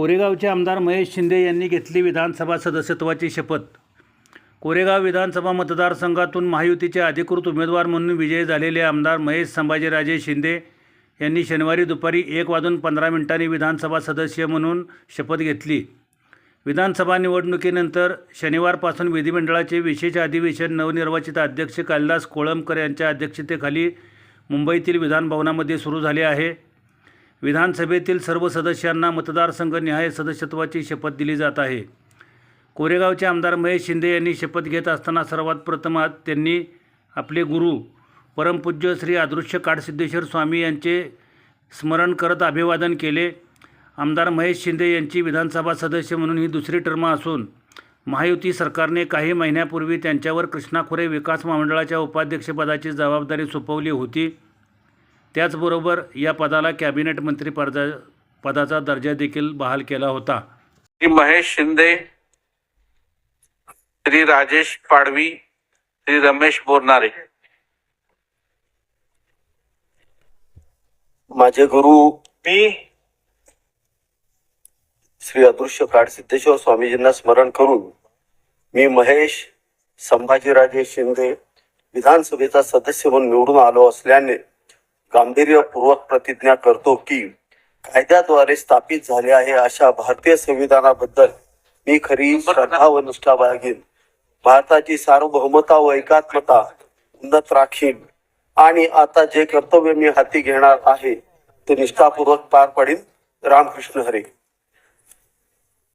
कोरेगावचे आमदार महेश शिंदे यांनी घेतली विधानसभा सदस्यत्वाची शपथ. कोरेगाव विधानसभा मतदारसंघातून महायुतीचे अधिकृत उमेदवार म्हणून विजयी झालेले आमदार महेश संभाजीराजे शिंदे यांनी शनिवारी दुपारी एक वाजून पंधरा मिनिटांनी विधानसभा सदस्य म्हणून शपथ घेतली. विधानसभा निवडणुकीनंतर शनिवारपासून विधिमंडळाचे विशेष अधिवेशन नवनिर्वाचित अध्यक्ष कालिदास कोळंबकर यांच्या अध्यक्षतेखाली मुंबईतील विधानभवनामध्ये सुरू झाले आहे. विधानसभेतील सर्व सदस्यांना मतदारसंघनिहाय सदस्यत्वाची शपथ दिली जात आहे. कोरेगावचे आमदार महेश शिंदे यांनी शपथ घेत असताना सर्वात प्रथम त्यांनी आपले गुरु परमपूज्य श्री अदृश्य काडसिद्धेश्वर स्वामी यांचे स्मरण करत अभिवादन केले. आमदार महेश शिंदे यांची विधानसभा सदस्य म्हणून ही दुसरी टर्म असून महायुती सरकारने काही महिन्यापूर्वी त्यांच्यावर कृष्णा खोरे विकास महामंडळाच्या उपाध्यक्षपदाची जबाबदारी सोपवली होती. त्याचबरोबर या पदाला कॅबिनेट मंत्री पदा पदाचा दर्जा देखील बहाल केला होता. श्री महेश शिंदे श्री राजेश पाडवी श्री रमेश बोरनारे. माझे गुरु मी श्री अदृश्य काड सिद्धेश्वर स्वामीजींना स्मरण करून मी महेश संभाजीराजे शिंदे विधानसभेचा सदस्य म्हणून निवडून आलो असल्याने गांभीर्यपूर्वक प्रतिज्ञा करतो की कायद्याद्वारे स्थापित झाले आहे अशा भारतीय संविधानाबद्दल मी खरी श्रद्धा व निष्ठा बाळगीन. भारताची सार्वभौमता व एकात्मता उन्नत राखीन. आणि आता जे कर्तव्य मी हाती घेणार आहे ते निष्ठापूर्वक पार पडेल रामकृष्ण हरे.